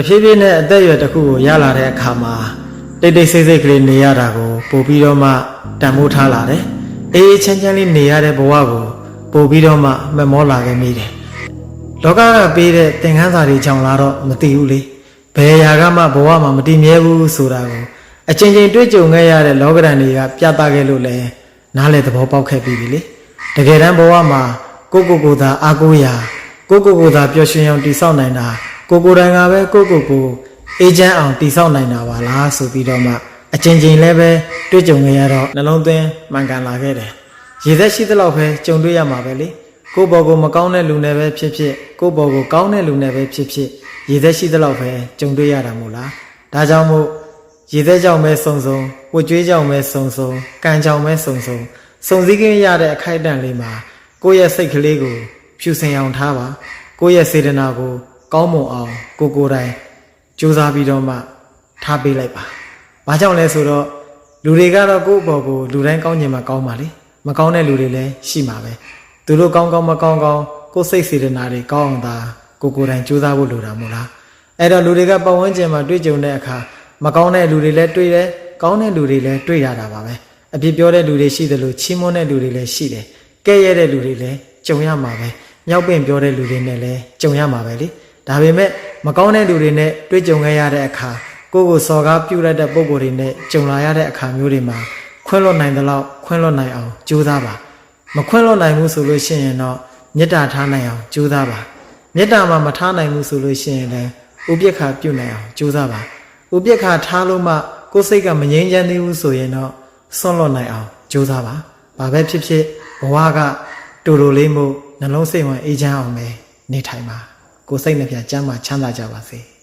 တဖြည်းဖြည်းနဲ့အသက်အရွယ်တစ်ခုကိုရလာတဲ့အခါမှာတိတ်တိတ်ဆိတ်ဆိတ်ကလေးနေရတာကိုပို့ပြီးတော့မှတန်ဖိုးထားလာတယ်အေးအေးချမ်းချမ်းလေးနေရတဲ့ဘဝကိုပို့ပြီးတော့မှမမောလာခဲ့မိတယ်လောကကပေးတဲ့သင်ခန်းစာတွေကြောင့်လားတော့မသိဘူးလေဘယ်ရာကမှဘဝမှာမတည်မြဲဘူးဆိုတာကိုအချင်းချင်းတွေ့ကြုံခဲ့ရတဲ့လောကဓာတ်တွေကပြသခဲ့လို့လည်းနားလေသဘောပေါက်ခဲ့ပြီလေတကယ်တမ်းဘဝမှာကိုယ့်ကိုယ်ကိုယ်သာအားကိုးရာကိုယ့်ကိုယ်ကိုယ်သာပျော်ရွှင်အောင်တည်ဆောက်နိုင်တာ ကိုယ်ကိုယ်တိုင်ကပဲကိုယ့်ကိုယ်ကိုယ်အေးချမ်းအောင်တည်ဆောက်နိုင်တာပါလားဆိုပြီးတော့မှအချင်းချင်းလည်းပဲတွေ့ကြုံခဲ့ရတော့နှလုံးသွင်းမှန်ကန်လာခဲ့တယ်ရေသက်ရှိသလောက်ပဲကြုံတွေ့ရမှာပဲလေကိုယ့်ဘော်ကိုမကောင်းတဲ့လူနဲ့ပဲဖြစ်ဖြစ်ကိုယ့်ဘော်ကိုကောင်းတဲ့လူနဲ့ပဲဖြစ်ဖြစ်ရေသက်ရှိသလောက်ပဲကြုံတွေ့ရတာမို့လားဒါကြောင့်မို့ရေသက်ကြောင့်ပဲစုံစုံဝှကြွေးကြောင့်ပဲစုံစုံကံကြောင့်ပဲစုံစုံစုံစည်းကင်းရတဲ့အခိုက်အတန့်လေးမှာကိုယ့်ရဲ့စိတ်ကလေးကိုဖြူစင်အောင်ထားပါကိုယ့်ရဲ့စေတနာကို ကောင်းမွန်အောင်ကိုကိုယ်တိုင်ကြိုးစားပြီးတော့မှထားပေးလိုက်ပါ။ဘာကြောင့်လဲဆိုတော့လူတွေကတော့ကိုယ့်အပေါ်ကိုလူတိုင်းကောင်းကျင်မှကောင်းပါလေမကောင်းတဲ့လူတွေလည်းရှိမှာပဲသူတို့ကောင်းကောင်းမကောင်းကောင်းကိုယ်စိတ်စေတနာတွေကောင်းအောင်သာကိုကိုယ်တိုင်ကြိုးစားဖို့လိုတာမို့လားအဲ့တော့လူတွေကပတ်ဝန်းကျင်မှာတွေ့ကြုံတဲ့အခါမကောင်းတဲ့လူတွေလည်းတွေ့တယ်ကောင်းတဲ့လူတွေလည်းတွေ့ရတာပါပဲအပြစ်ပြောတဲ့လူတွေရှိတယ်လို့ချီးမွမ်းတဲ့လူတွေလည်းရှိတယ်ကဲ့ရဲ့တဲ့လူတွေလည်းကြုံရမှာပဲညောက်ပင့်ပြောတဲ့လူတွေနဲ့လည်းကြုံရမှာပဲလေ ဒါပေမဲ့မကောင်းတဲ့လူတွေနဲ့တွေ့ကြုံခဲ့ရတဲ့အခါကိုယ့်ကိုစော်ကားပြုလိုက်တဲ့ပုံကိုယ်တွေနဲ့ကြုံလာရတဲ့အခါမျိုးတွေမှာခွင့်လွတ်နိုင်သလောက်ခွင့်လွတ်နိုင်အောင်ကြိုးစားပါမခွင့်လွတ်နိုင်ဘူးဆိုလို့ရှိရင်တော့မေတ္တာထားနိုင်အောင်ကြိုးစားပါမေတ္တာမှမထားနိုင်ဘူးဆိုလို့ရှိရင်လည်းဥပိ္ပခာပြုတ်နိုင်အောင်ကြိုးစားပါဥပိ္ပခာထားလို့မှကိုယ်စိတ်ကမငြိမ်းချမ်းသေးဘူးဆိုရင်တော့ဆွန့်လွတ်နိုင်အောင်ကြိုးစားပါဘာပဲဖြစ်ဖြစ်ဘဝကတူတူလေးမှုနှလုံးစိတ်ဝင်အေးချမ်းအောင်ပဲနေထိုင်ပါ ကိုယ်စိတ်နှပြချမ်းသာချမ်းသာကြပါစေ